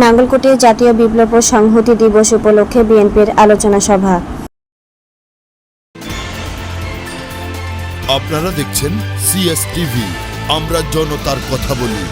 নাঙ্গলকোটে জাতীয় বিপ্লব সংহতি দিবস উপলক্ষে বিএনপির আলোচনা সভা। আপনারা দেখছেন সিএসটিভি আমরা জনতার কথা বলি।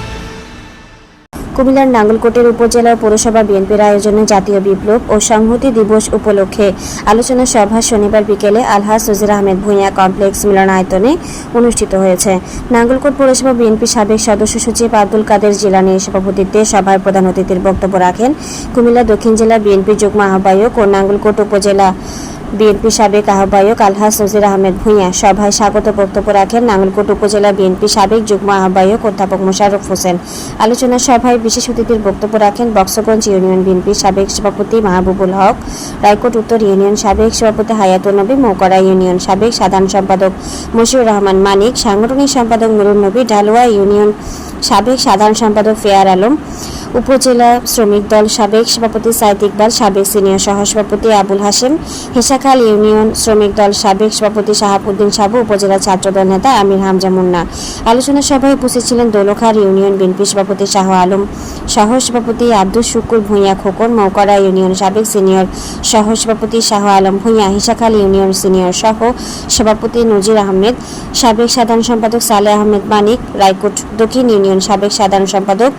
কুমিল্লার নাঙ্গলকোটের উপজেলা পৌরসভা বিএনপির আয়োজনে জাতীয় বিপ্লব ও সংহতি দিবস উপলক্ষে আলোচনা সভা শনিবার বিকেলে আলহাজ নজির আহমেদ ভূঁইয়া কমপ্লেক্স মিলনায়তনে অনুষ্ঠিত হয়েছে। নাঙ্গলকোট পৌরসভা বিএনপি সাবেক সদস্য সচিব আব্দুল কাদের জিলানির সভাপতিত্বে সভায় প্রধান অতিথির বক্তব্য রাখেন। কুমিল্লা দক্ষিণ জেলা বিএনপি যুগ্ম আহ্বায়ক ও নাঙ্গলকোট উপজেলা বিএনপি সাবেক আহ্বায়ক আলহাজ নজির আহমেদ ভূঁইয়া সভায় স্বাগত বক্তব্য রাখেন নাঙ্গলকোট উপজেলা বিএনপি সাবেক যুগ্ম আহ্বায়ক অধ্যাপক মোশাররফ হোসেন। আলোচনা সভায় বিশেষ অতিথির বক্তব্য রাখেন বক্সগঞ্জ ইউনিয়ন বিএনপি সাবেক সভাপতি মাহবুবুল হক, রায়কোট উত্তর ইউনিয়ন সাবেক সভাপতি হায়াতুল নবী মৌকড়া ইউনিয়ন সাবেক সাধারণ সম্পাদক মশিউর রহমান মানিক, সাংগঠনিক সম্পাদক নুরুল নবী, ঢালুয়া ইউনিয়ন সাবেক সাধারণ সম্পাদক ফেয়ার আলম, উপজেলা শ্রমিক দল সাবেক সভাপতি সাইদ ইকবাল, সাবেক সিনিয়র সহসভাপতি আবুল হাশেম, হেসাখাল ইউনিয়ন শ্রমিক দল সাবেক সভাপতি শাহাবুদ্দিন সাবু, উপজেলা ছাত্রদল নেতা আমির হামজা মুন্না। আলোচনা সভায় উপস্থিত ছিলেন দোলখার ইউনিয়ন বিএনপি সভাপতি শাহ আলম সহ সভাপতি আব্দুল শুকুর ভূঁইয়া খোকন মৌকড়া ইউনিয়ন সাবেক সিনিয়র সহ সভাপতি শাহ আলম ভূঁইয়া, হিসাখাল ইউনিয়ন সিনিয়র সহ সভাপতি নজির আহমেদ, সাবেক সাধারণ সম্পাদক সালে আহমেদ মানিক, রায়কোট দক্ষিণ ইউনিয়ন সাবেক সাধারণ সম্পাদক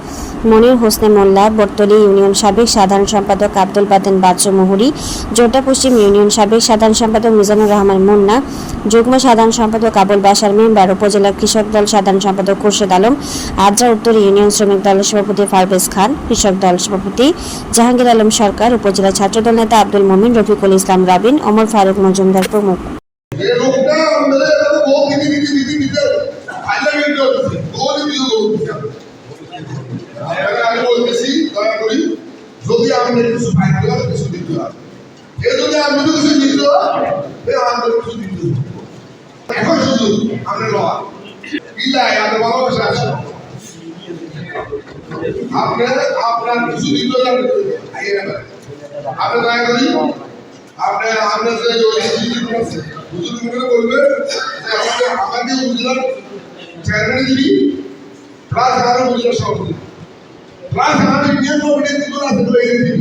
মনির হোসনে মোল্লা বর্তলি ইউনিয়ন সাবেক সাধারণ সম্পাদক আব্দুল বাতেন বাচ্চু মুহুরি, জোটা পশ্চিম ইউনিয়ন সাবেক সাধারণ সম্পাদক মিজানুর রহমান মুন্না, যুগ্ম সাধারণ সম্পাদক আবুল বাসার মেম্বার, উপজেলা কৃষক দল সাধারণ সম্পাদক খুরশেদ আলম, আদ্রা উত্তর ইউনিয়ন শ্রমিক দলের সভাপতি ফারভেজ খান, কৃষক দল সভাপতি জাহাঙ্গীর আলম সরকার, উপজেলা ছাত্রদল নেতা আব্দুল মমিন, রফিকুল ইসলাম রাবিন, ওমর ফারুক মজুমদার প্রমুখ এই লোকটা আমাদের এখানে বহু দিদি দিদি দিদি দিদি আল্লাহ কিন্তু বহু দিদি দিদি আপনাকে আমি বলতেছি দয়া করি যদি কিছু পাইতে হয় কিছু দিতে হয় এ যদি আপনি কিছু দিতে এ আমাদের কিছু দিতে এখন শুধু আপনি লওয়া ইল্লাই আপনি ভালোবাসা আছে। আপনার আপনার কিছু দিতে হলে আপনি দয়া করি। আপনি আপনার যে হুজুর বলবেন যে আমাকে হুজুর চেয়ারম্যান দিবি প্লাস আমাদের হুজুর সভাপতি। প্লাস আমাদের নিয়ম আছে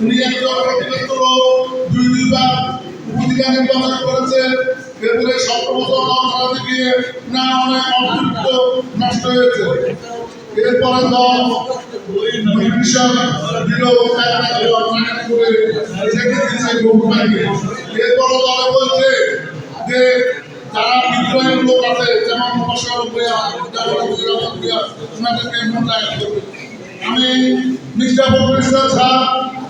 উনি একজন করেছেন। এরপরে বছর দল থেকে না অনেক অতিরিক্ত নষ্ট হয়েছে। এরপরে দল ডিভিশন দিল করে ছেড়ে দিয়েছে বহুটাকে এরপরে দলে বলছে যে যারা বিদ্রোহী লোক আছে, যেমন ভূয়া ওনাদেরকে মূল্যায়ন করবে। আমি মিস্টার বকরিস্তার স্যার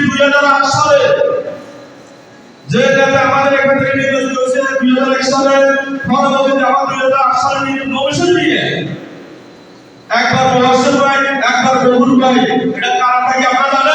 দুই হাজার আট যে আমাদের এখান থেকে দুই হাজার এক সালে আমার দুই হাজার আট সালে নমিশন নিয়ে। একবার মহাসেন ভাই একবার বহুর ভাই এটা কারণটা কি আপনারা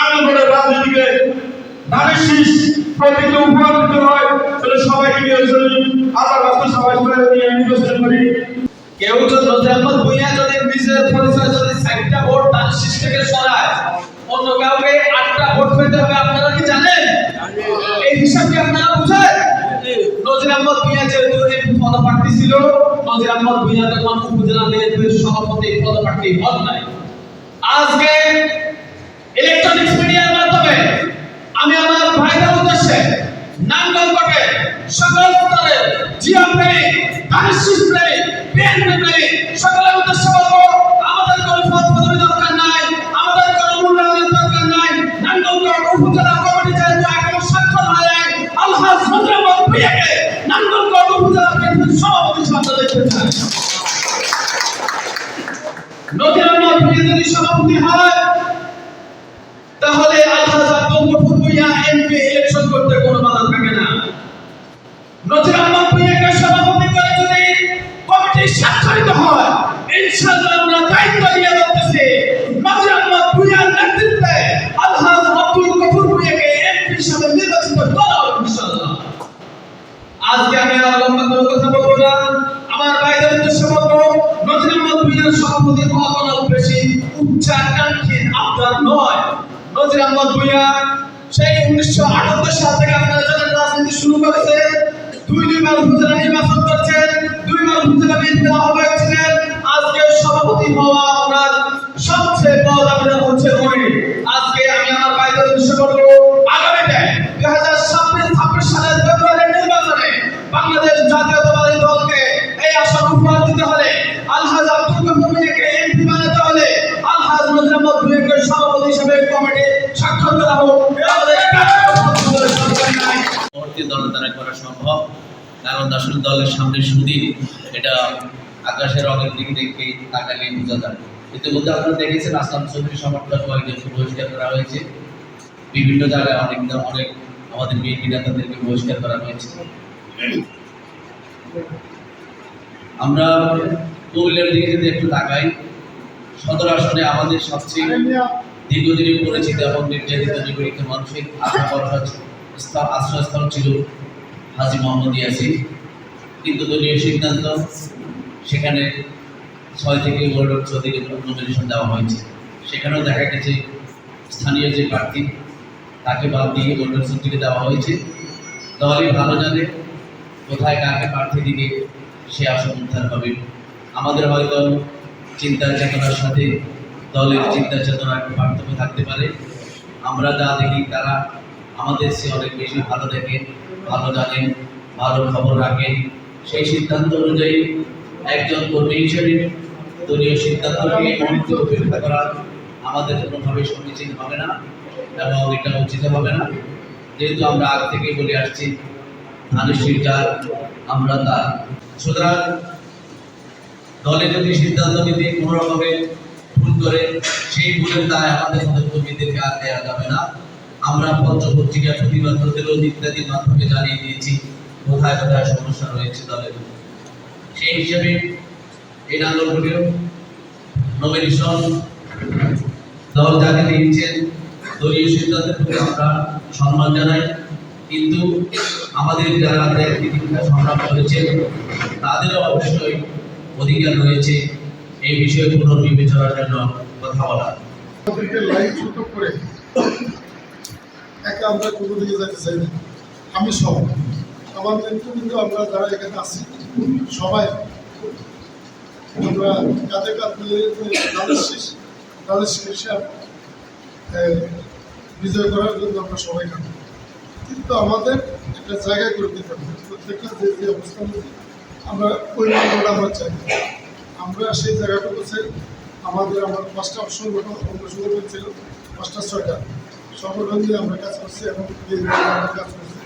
নাঙ্গলকোটের রাজনীতিকে ধানের শীষ প্রতীকে হয় তাহলে সবাইকে নিয়ে চলি। আল্লাহ রাস্তা সবাই সবাই নিয়ে নির্বাচন করি। কেউ যদি নজর আহমদ যদি নিজের পরিচয় যদি সাইডটা ভোট তার শীষ থেকে সরায় অন্য কাউকে আটটা ভোট পেতে হবে আপনারা কি জানেন? এই হিসাব কি আপনারা বুঝেন? নজির আহমদ ভুঁইয়া যেহেতু এই পদপ্রার্থী ছিল নজির আহমদ ভুঁইয়া তখন উপজেলা বিএনপির সভাপতি পদপ্রার্থী হন নাই। আজকে ইলেকট্রনিক্স মিডিয়ার মাধ্যমে আমি আমার ভাইদের উদ্দেশ্যে নাঙ্গলকোটে সকল স্তরের জিয়া প্রেমী ধানের প্রেমী বিএনপি প্রেমী সকলের উদ্দেশ্যে বলব, আমাদের কোনো পদ পদবি দরকার নাই, আমাদের কোনো মূল্যায়নের দরকার নাই নাঙ্গলকোট উপজেলা কমিটি যেহেতু এখন স্বাক্ষর হয়ে আলহাজ মজরামত ভুইয়াকে নাঙ্গলকোট উপজেলা বিএনপির সভাপতি হিসেবে দেখতে চাই। নদীর ভুইয়া যদি সভাপতি হয় নজরুল আহমদ ভুইয়া, সেই উনিশশো আটাত্তর সাল থেকে আপনারা জানেন রাজনীতি শুরু করেছে, দুই দুইবার উপজেলা নির্বাচন করছেন দুইবার উপজেলা বিএনপি আহ্বায়ক ছিলেন আজকে সভাপতি হওয়া আপনার সবচেয়ে বড় আবেদন হচ্ছে উনি আজকে আমি আমার ভাইদের উদ্দেশ্যে আগামীতে দুই হাজার ছাব্বিশ ছাব্বিশ সালের ফেব্রুয়ারির নির্বাচনে বাংলাদেশ জাতীয়তাবাদী দলকে এই আসন উপহার দিতে হলে কারণ আসলে দলের সামনে সুদিন এটা আকাশের রঙের দিকে দেখে তাকালে বোঝা যায়। ইতিমধ্যে আপনারা দেখেছেন আসলাম চৌধুরী সমর্থক কয়েকজনকে বহিষ্কার করা হয়েছে। বিভিন্ন জায়গায় অনেক অনেক আমাদের বিএনপি নেতাদেরকে বহিষ্কার করা হয়েছে। আমরা কুমিল্লার দিকে যদি একটু তাকাই, সদর আসনে আমাদের সবচেয়ে দীর্ঘদিনের পরিচিত এবং নির্যাতিত নিপীড়িত মানুষের আশা স্থল আশ্রয়স্থল ছিল হাজি মোহাম্মদ ইয়াসিন। কিন্তু দলীয় সিদ্ধান্ত, সেখানে ছয় থেকে ওয়ার্ড চৌধুরী নমিনেশন দেওয়া হয়েছে। সেখানেও দেখা গেছে স্থানীয় যে প্রার্থী, তাকে বাদ দিয়ে ওয়ার্ড চৌধুরীকে দেওয়া হয়েছে। দলই ভালো জানে কোথায় কাকে প্রার্থী দিকে সে আসন উদ্ধার হবে। আমাদের হয়তো চিন্তা চেতনার সাথে দলের চিন্তা চেতনা একটু পার্থক্য থাকতে পারে। আমরা যা দেখি, তারা আমাদের চেয়ে অনেক বেশি ভালো দেখেন, ভালো জানেন, ভালো খবর রাখেন। সেই সিদ্ধান্ত অনুযায়ী একজন কর্মী হিসেবে দলীয় সিদ্ধান্তকে মুহূর্তে উপেক্ষা করা আমাদের কোনোভাবে সমীচীন হবে না এবং এটা উচিত হবে না। যেহেতু আমরা আগ থেকেই বলে আসছি ধানের যার আমরা তার সুতরাং দলে যদি সিদ্ধান্ত নিতে কোনো রকমের ভুল করে, সেই ভুলের দায় আমাদের মতো কর্মীদেরকে আর দেওয়া যাবে না। আমরা পত্রপত্রিকা প্রতিবাদ প্রতিরোধ ইত্যাদির মাধ্যমে জানিয়ে দিয়েছি, কোথায় কোথায় সমস্যা রয়েছে দলের সেই হিসেবে এই নাঙ্গলকোটেও নমিনেশন দল যাকে দিয়েছেন, দলীয় সিদ্ধান্তের প্রতি আমরা সম্মান জানাই। কিন্তু আমাদের যারা তিতিক্ষা সংগ্রাম করেছেন, তাদেরও অবশ্যই অধিকার রয়েছে। এই বিষয়ে পুনর্বিবেচনার জন্য কথা বলা। করে একে আমরা কোনো দিকে যেতে চাই না। আমি সহ আমার নেতৃত্ব আমরা যারা এখানে আছি, সবাই আমরা কাঁধে কাঁধ মিলিয়ে তাদের শেষ তাদের শেষে বিজয় করার জন্য আমরা সবাই কাঁদ কিন্তু আমাদের একটা জায়গায় করে দিতে হবে। প্রত্যেকটা যে যে অবস্থান আমরা ওই আমরা চাই। আমরা সেই জায়গাটুকু চাই। আমাদের, আমার পাঁচটা অঙ্গ সংগঠন ছিল, পাঁচটা, ছয়টা। সংগঠন দিয়ে আমরা কাজ করছি এবং কাজ করছি।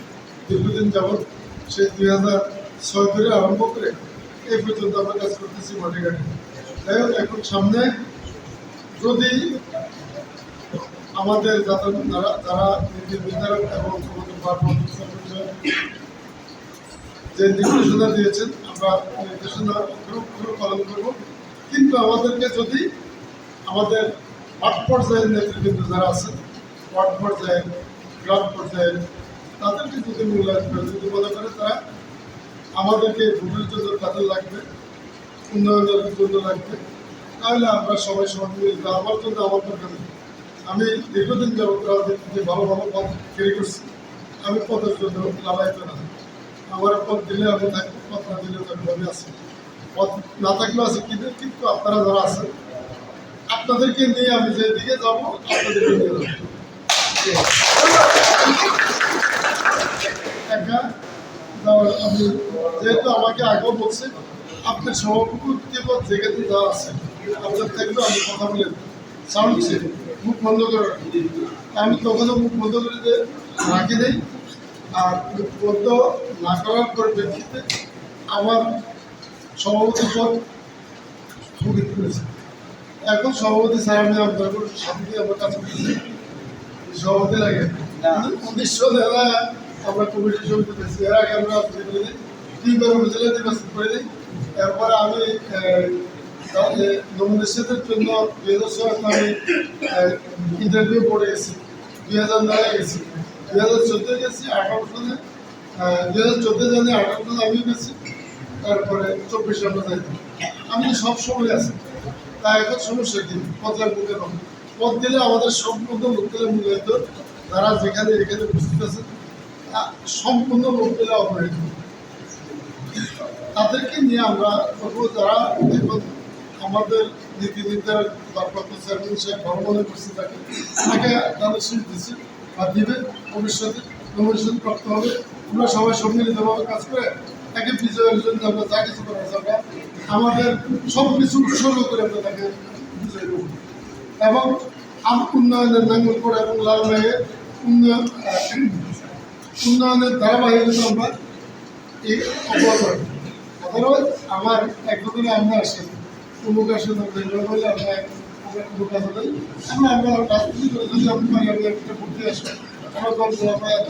দীর্ঘদিন যাবৎ সেই দুই হাজার ছয় থেকে আরম্ভ করে এই পর্যন্ত আমরা কাজ করতেছি ঘাটে যাই হোক, এখন সামনে যদি আমাদের যারা যারা যারা নীতি এবং যে নির্দেশনা দিয়েছেন, আমরা নির্দেশনা পালন করব। কিন্তু আমাদেরকে যদি আমাদের মাঠ পর্যায়ের নেতৃবৃন্দ যারা আছে ওয়ার্ড পর্যায়ে গ্রাম পর্যায়ে তাদেরকে যদি মূল্যায়ন করে যদি মনে করে তারা আমাদেরকে ভোটের জন্য তাদের লাগবে, উন্নয়নের জন্য লাগবে, তাহলে আমরা সবাই মিলে আমার জন্য আমার দরকার। আমি দীর্ঘদিন যাবত রাজনীতিতে ভালো ভালো পথ ক্যারি করছি, আমি পথের জন্য লাভায়িত না আমার পথ দিলে আমি থাকব পথ না দিলে থাকব আমি আছি পথ না থাকলেও আছে কিন্তু কিন্তু আপনারা যারা আছেন, আপনাদেরকে নিয়ে আমি যেদিকে যাব, আপনাদেরকে নিয়ে যাব। একা যাওয়ার আমি যেহেতু আমাকে আগেও বলছে, আপনার সভাপতি পদ যেখানে যা আছে, আপনার থাকবে আমি কথা বলে সাউন্ড মুখ বন্ধ করে। আমি তখনও মুখ বন্ধ করে রাখি দেই আর মুখ বন্ধ না করার পরিপ্রেক্ষিতে আমার সভাপতি পদ স্থগিত করেছে এখন সভাপতি স্যার আমি আপনার সাথে আমার কাছে। সভাপতি লাগে। উনিশশো নেলা আমরা কমিটি সমিতি পেয়েছি এর আগে আমরা তিনবার উপজেলা নির্বাচন করে দিই এরপরে আমি নমিনেশনের জন্য দুই হাজার ছয় আমি ইন্টারভিউ করে গেছি। দুই হাজার নয় গেছি। দুই হাজার চোদ্দ গেছি আঠারো সালে দুই হাজার চোদ্দ জানি আঠারো সালে আমি গেছি। তারপরে চব্বিশে আমরা যাই আমি সব সময় আছি। তা এখন সমস্যা কি? পদ লাগবে পদ দিলে আমাদের সম্পূর্ণ লোকদের মূল্যায়িত। তারা যেখানে এখানে উপস্থিত আছে, তা সম্পূর্ণ লোকদের অপরাহিত তাদেরকে নিয়ে আমরা করব, যারা এখন আমাদের নীতি নির্ধারক ভ্রমণে থাকে, তাকে তাদের দিচ্ছে বা দিবে। ভবিষ্যতে নমিনেশন প্রাপ্ত হবে। আমরা সবাই সম্মিলিতভাবে কাজ করে তাকে বিজয়ের জন্য আমরা যা কিছু করা আমাদের সব কিছু উৎসর্গ করে আমরা তাকে বিজয় এবং উন্নয়নের নাঙ্গল করে এবং লালমাইয়ের উন্নয়ন, উন্নয়নের ধারাবাহিকতা আমরা রাখব। অথবা আমার একদিনে আমরা আসি অমুক আসে বলে আমরা আমরা আসে বলি। আমরা আমরা রাজনীতি করে যদি আমি পারি আমি একটা ভর্তি আসব আমার গল্প আমরা এত